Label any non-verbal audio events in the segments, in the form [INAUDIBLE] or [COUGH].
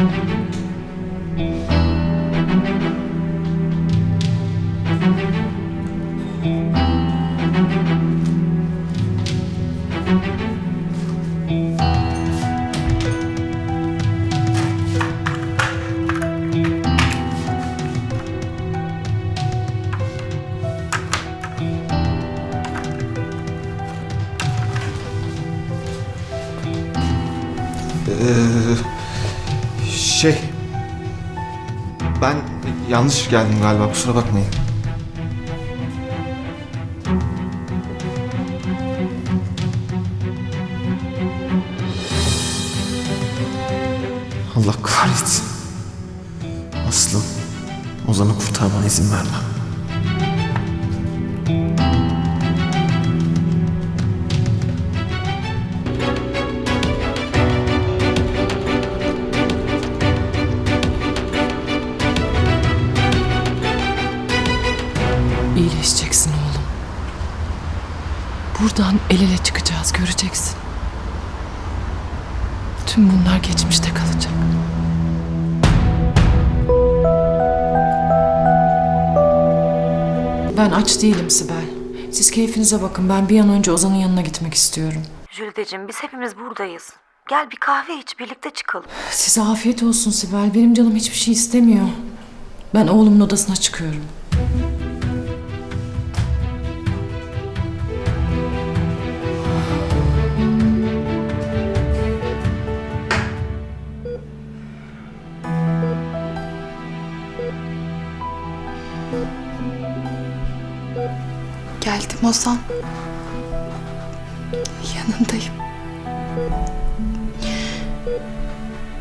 Ee, yanlış geldim galiba kusura bakmayın. Allah kahretsin. Aslım, Ozan'ı kurtarmana izin vermem. El ele çıkacağız göreceksin. Tüm bunlar geçmişte kalacak. Ben aç değilim Sibel. Siz keyfinize bakın. Ben bir an önce Ozan'ın yanına gitmek istiyorum. Jülideciğim biz hepimiz buradayız. Gel bir kahve iç birlikte çıkalım. Size afiyet olsun Sibel. Benim canım hiçbir şey istemiyor. Ben oğlumun odasına çıkıyorum. Geldim Ozan. Yanındayım.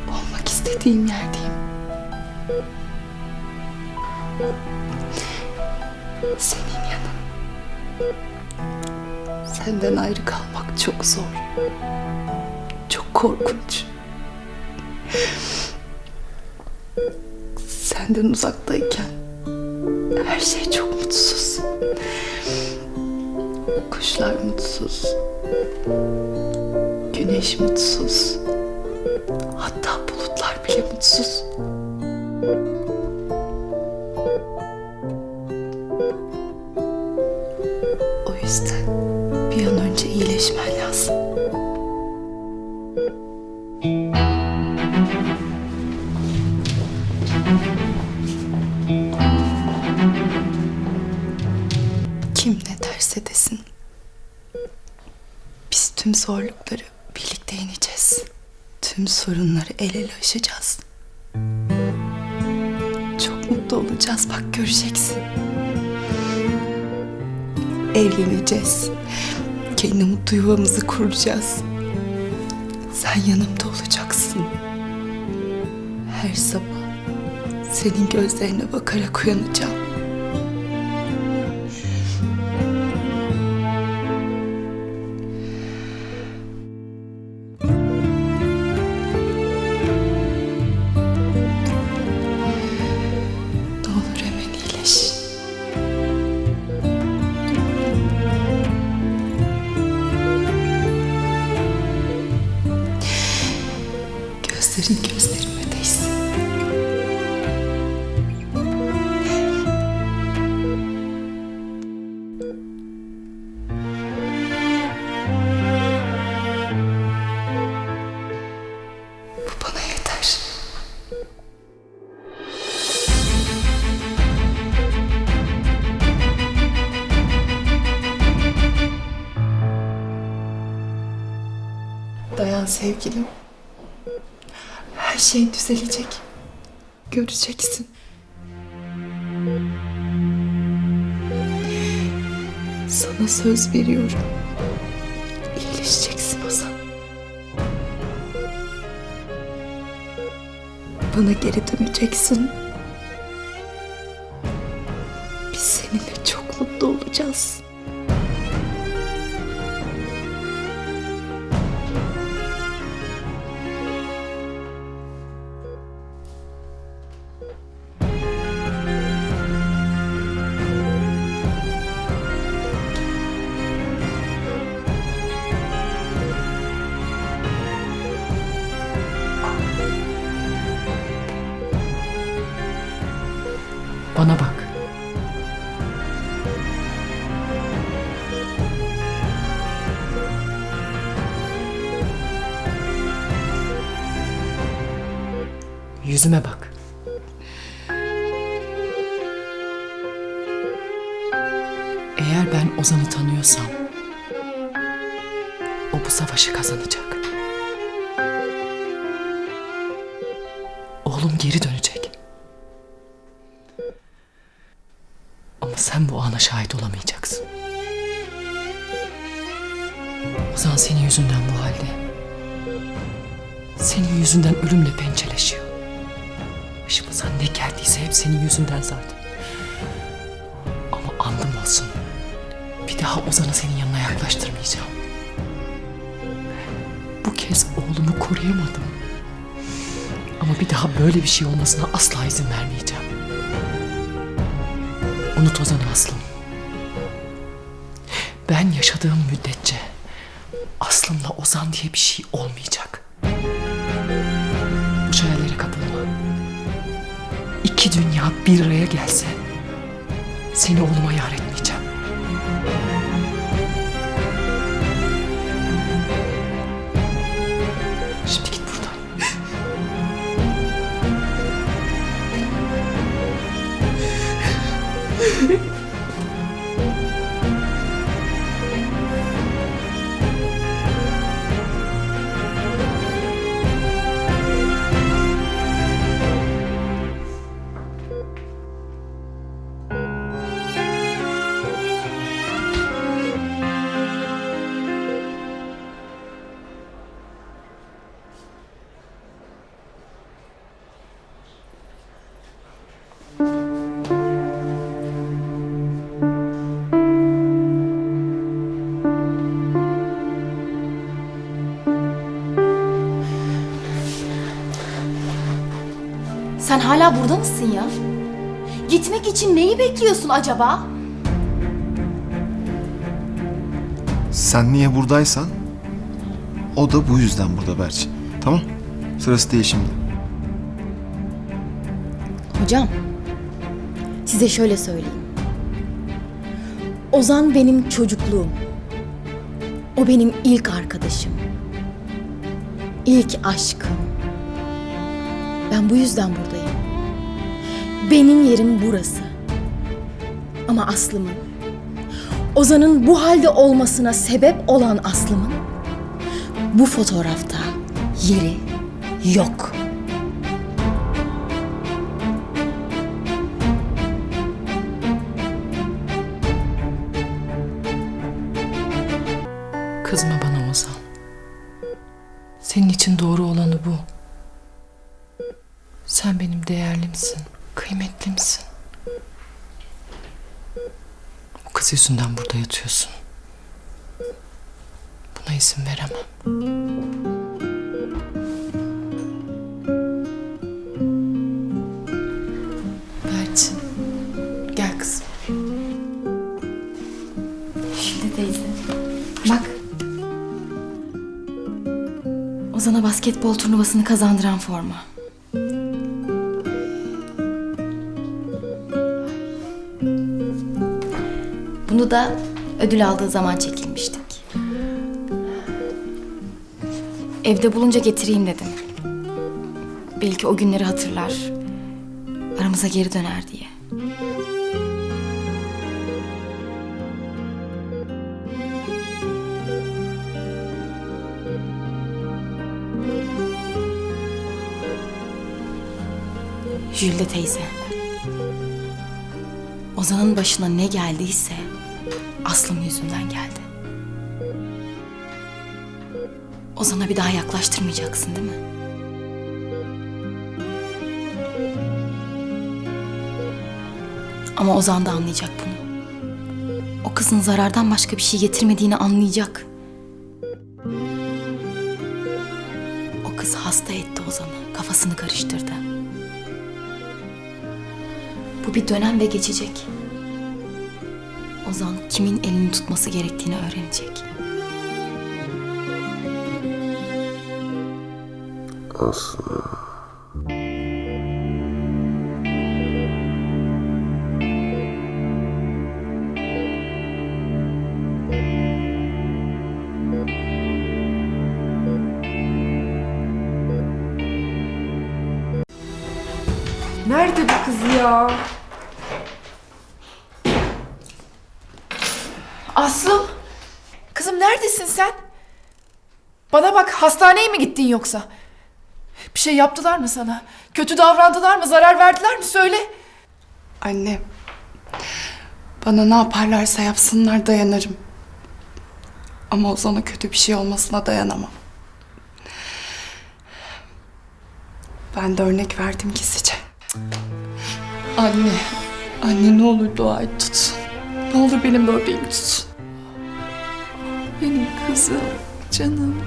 Olmak istediğim yerdeyim. Senin yanın. Senden ayrı kalmak çok zor. Çok korkunç. Senden uzaktayken her şey çok mutsuz. Kuşlar mutsuz. Güneş mutsuz. Hatta bulutlar bile mutsuz. O yüzden bir an önce iyileşmen Kim ne derse desin. Biz tüm zorlukları birlikte yeneceğiz. Tüm sorunları el ele aşacağız. Çok mutlu olacağız bak göreceksin. Evleneceğiz. Kendi mutlu yuvamızı kuracağız. Sen yanımda olacaksın. Her sabah senin gözlerine bakarak uyanacağım. Sevgilim. Her şey düzelecek. Göreceksin. Sana söz veriyorum. İyileşeceksin Ozan. Bana geri döneceksin. Biz seninle çok mutlu olacağız. Bana bak. Yüzüme bak. Eğer ben Ozan'ı tanıyorsam o bu savaşı kazanacak. Oğlum geri dönecek. Sen bu ana şahit olamayacaksın. Ozan senin yüzünden bu halde. Senin yüzünden ölümle pençeleşiyor. Başımıza ne geldiyse hep senin yüzünden zaten. Ama andım olsun. Bir daha Ozan'ı senin yanına yaklaştırmayacağım. Bu kez oğlumu koruyamadım. Ama bir daha böyle bir şey olmasına asla izin vermeyeceğim. Unut Ozan'ı Aslım. Ben yaşadığım müddetçe Aslım'la Ozan diye bir şey olmayacak. Bu hayallere kapılma. İki dünya bir araya gelse seni oğluma yar Sen hala burada mısın ya? Gitmek için neyi bekliyorsun acaba? Sen niye buradaysan o da bu yüzden burada Berçin. Tamam? Sırası değil şimdi. Hocam, size şöyle söyleyeyim. Ozan benim çocukluğum. O benim ilk arkadaşım. İlk aşkım. Ben bu yüzden buradayım. Benim yerim burası. Ama Aslım'ın, Ozan'ın bu halde olmasına sebep olan Aslım'ın bu fotoğrafta yeri yok. Yüzünden burada yatıyorsun. Buna izin veremem. Berçin, gel kızım. Şimdi teyze. Bak. Ozan'a basketbol turnuvasını kazandıran forma. Da ödül aldığı zaman çekilmiştik. Evde bulunca getireyim dedim. Belki o günleri hatırlar. Aramıza geri döner diye. Jülde teyze. Ozan'ın başına ne geldiyse Aslım yüzünden geldi. Ozan'a bir daha yaklaştırmayacaksın değil mi? Ama Ozan da anlayacak bunu. O kızın zarardan başka bir şey getirmediğini anlayacak. O kız hasta etti Ozan'ı, kafasını karıştırdı. Bu bir dönem ve geçecek. Ozan kimin elini tutması gerektiğini öğrenecek. Aslı. Nerede bu kız ya? Hastaneye mi gittin yoksa? Bir şey yaptılar mı sana? Kötü davrandılar mı? Zarar verdiler mi? Söyle. Anne. Bana ne yaparlarsa yapsınlar dayanırım. Ama Ozan'a kötü bir şey olmasına dayanamam. Ben de örnek verdim gizlice. Anne. Anne ne olur dua et tutsun. Ne olur benim böbreğimi tutsun. Benim kızım, canım.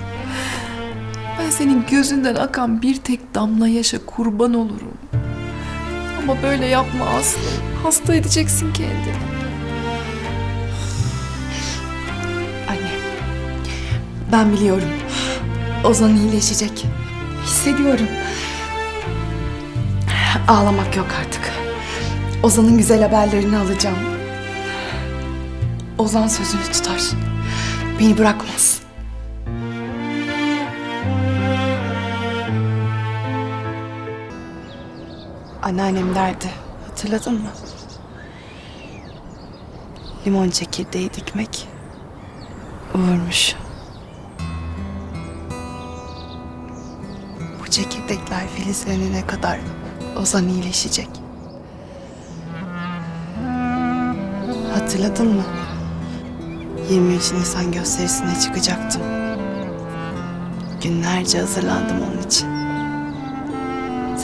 Senin gözünden akan bir tek damla yaşa kurban olurum. Ama böyle yapma Aslı. Hasta edeceksin kendini. Anne. Ben biliyorum. Ozan iyileşecek. Hissediyorum. Ağlamak yok artık. Ozan'ın güzel haberlerini alacağım. Ozan sözünü tutar. Beni bırakmaz. Anneannem derdi. Hatırladın mı? Limon çekirdeği dikmek uğurmuş. Bu çekirdekler filizlenene kadar Ozan iyileşecek. Hatırladın mı? 23 Nisan gösterisine çıkacaktım. Günlerce hazırlandım onun için.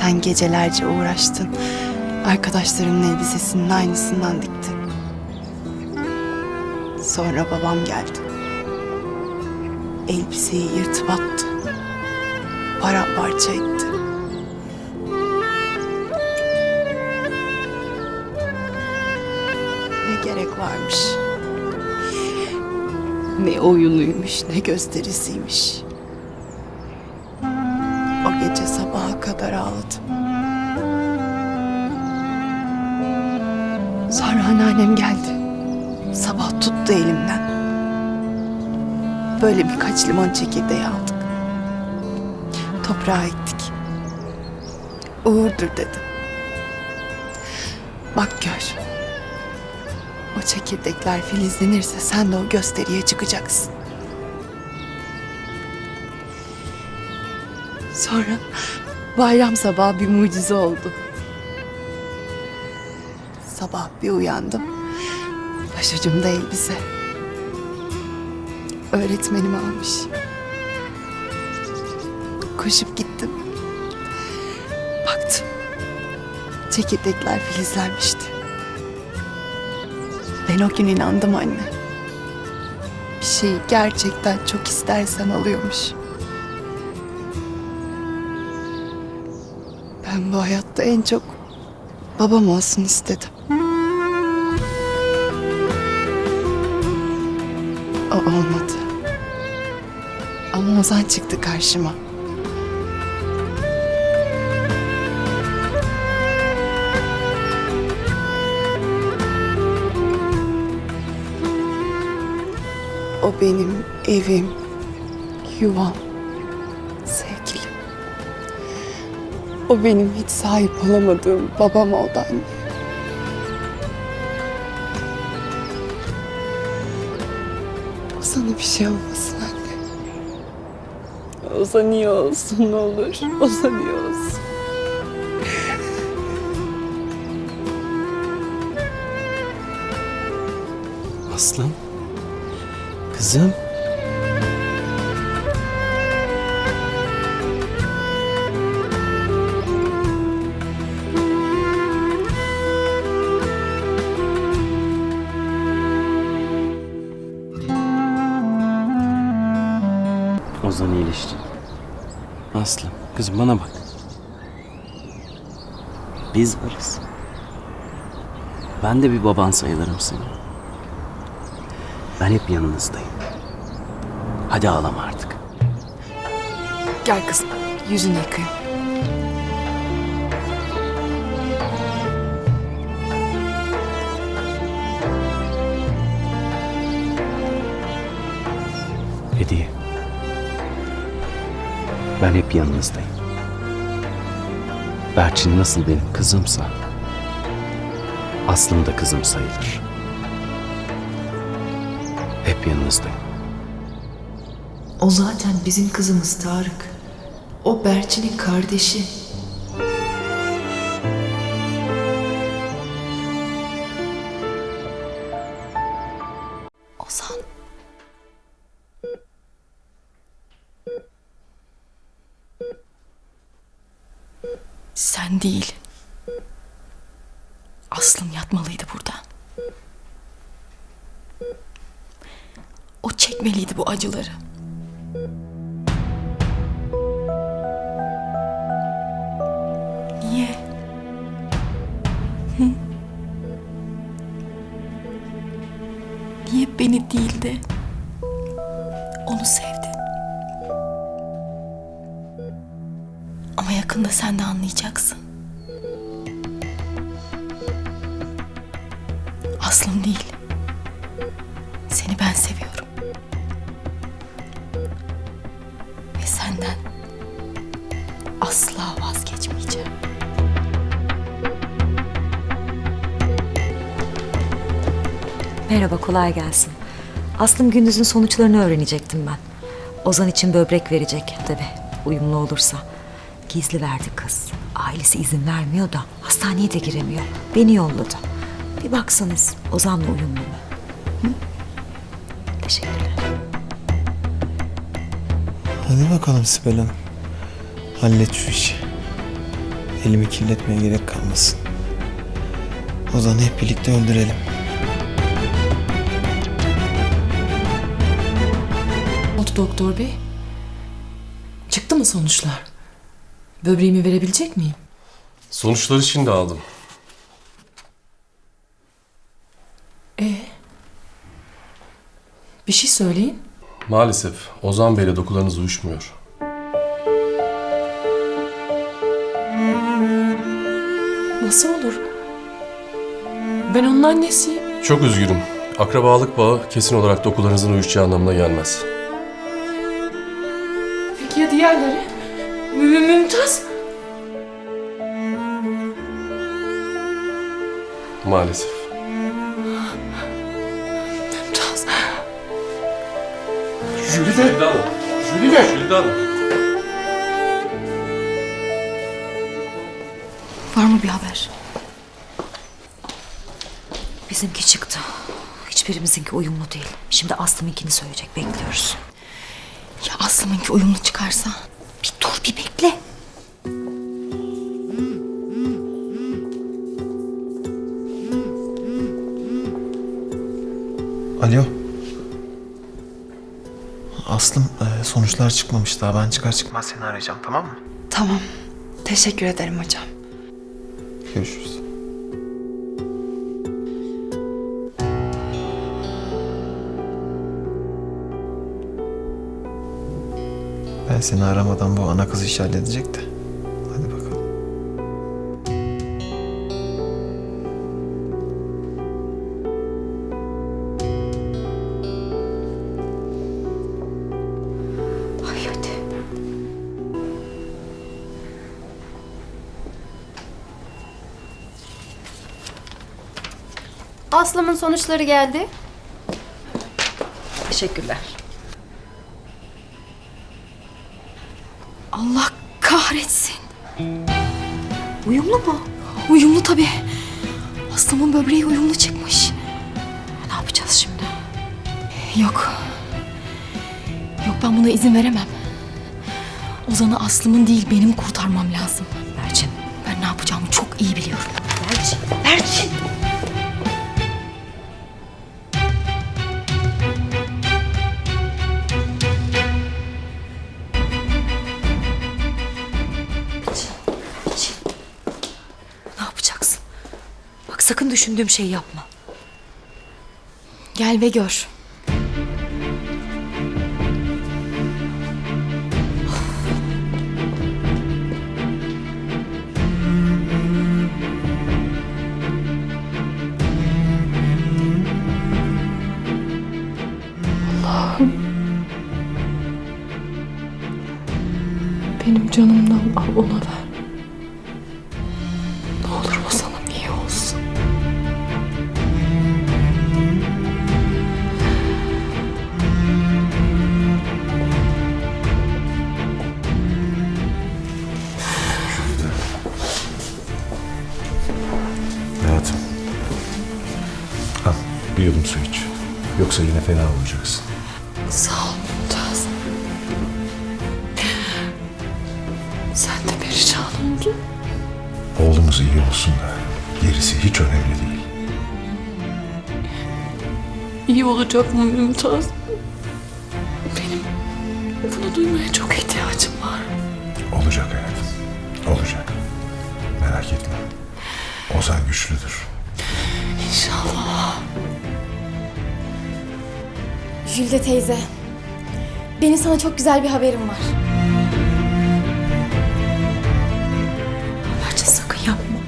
Sen gecelerce uğraştın. Arkadaşlarımın elbisesinin aynısından diktin. Sonra babam geldi. Elbiseyi yırtıp attı. Paramparça etti. Ne gerek varmış. Ne oyunuymuş, ne gösterisiymiş. Anneannem geldi. Sabah tuttu elimden. Böyle birkaç limon çekirdeği aldık. Toprağa ektik. Uğurdur dedi. Bak gör. O çekirdekler filizlenirse sen de o gösteriye çıkacaksın. Sonra bayram sabahı bir mucize oldu. Sabah bir uyandım. Başucumda elbise. Öğretmenim almış. Koşup gittim. Baktım. Çekirdekler filizlenmişti. Ben o gün inandım anne. Bir şeyi gerçekten çok istersen alıyormuş. Ben bu hayatta en çok babam olsun istedim. Olmadı. Ama Ozan çıktı karşıma. O benim evim, yuvam, sevgilim. O benim hiç sahip olamadığım babam oldu anne. Bir şey olmasın anne. Ozan iyi olsun ne olur. Ozan iyi olsun. Aslım. Kızım. Ozan iyileşti. Aslım, kızım bana bak. Biz varız. Ben de bir baban sayılırım senin. Ben hep yanınızdayım. Hadi ağlama artık. Gel kızım. Yüzünü yıkayın. Ben hep yanınızdayım. Berçin nasıl benim kızımsa Aslım da kızım sayılır. Hep yanınızdayım. O zaten bizim kızımız Tarık. O Berçin'in kardeşi. Sen değil. Aslım yatmalıydı burada. O çekmeliydi bu acıları. Niye? Hı? Niye beni değil de yakında sen de anlayacaksın. Aslım değil. Seni ben seviyorum. Ve senden asla vazgeçmeyeceğim. Merhaba, kolay gelsin. Aslım gündüzün sonuçlarını öğrenecektim ben. Ozan için böbrek verecek tabi, uyumlu olursa. Gizli verdi kız. Ailesi izin vermiyor da hastaneye de giremiyor. Beni yolladı. Bir baksanız Ozan'la uyumlu mu? Hı? Teşekkürler. Hadi bakalım Sibel Hanım. Hallet şu işi. Elimi kirletmeye gerek kalmasın. Ozan'ı hep birlikte öldürelim. Oldu doktor bey. Çıktı mı sonuçlar? Böbreğimi verebilecek miyim? Sonuçları şimdi aldım. Ee? Bir şey söyleyin. Maalesef Ozan Bey'le dokularınız uyuşmuyor. Nasıl olur? Ben onun annesiyim. Çok üzgünüm. Akrabalık bağı kesin olarak dokularınızın uyuşacağı anlamına gelmez. Peki ya diğerleri? Mü- Mümtaz? Maalesef. Mümtaz. Jülide Hanım. Jülide. Jülide Hanım. Var mı bir haber? Bizimki çıktı. Hiçbirimizinki uyumlu değil. Şimdi Aslım'ınkini söyleyecek, bekliyoruz. Ya Aslım'ınki uyumlu çıkarsa? Alo. Aslım e, sonuçlar çıkmamış daha. Ben çıkar çıkmaz seni arayacağım tamam mı? Tamam. Teşekkür ederim hocam. Görüşürüz. Ben seni aramadan bu ana kız işi halledecek Aslım'ın sonuçları geldi. Teşekkürler. Allah kahretsin. Uyumlu mu? Uyumlu tabii. Aslım'ın böbreği uyumlu çıkmış. Ne yapacağız şimdi? Yok. Yok ben buna izin veremem. Ozan'ı Aslım'ın değil benim kurtarmam lazım. Berçin. Ben ne yapacağımı çok iyi biliyorum. Berçin. Berçin. Sakın düşündüğüm şeyi yapma. Gel ve gör. Benim canımdan al ona ver. Yoksa yine fena olacaksın. Sağ ol Mümtaz. Sen de perişan oldun. Oğlumuz iyi olsun da gerisi hiç önemli değil. İyi olacak mı Mümtaz? Benim bunu duymaya çok ihtiyacım var. Olacak hayatım. Olacak. Merak etme. Ozan güçlüdür. İnşallah. Jülde teyze, benim sana çok güzel bir haberim var. Berçin sakın yapma.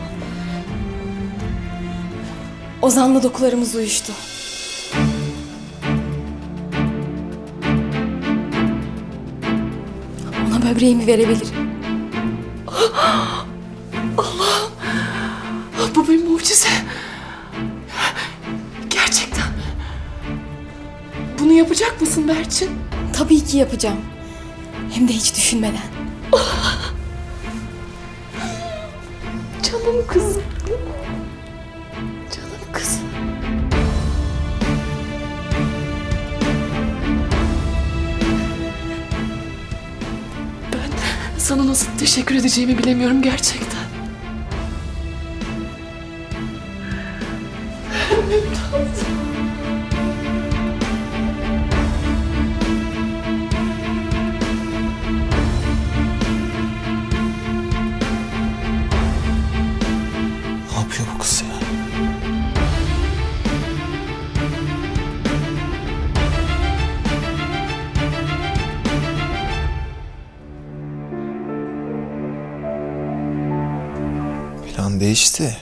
Ozan'la dokularımız uyuştu. Ona böbreğimi verebilirim. [GASPS] Bu bir mucize. Bunu yapacak mısın Berçin? Tabii ki yapacağım. Hem de hiç düşünmeden. Canım kızım. Canım kızım. Ben sana nasıl teşekkür edeceğimi bilemiyorum gerçekten. Ne değişti.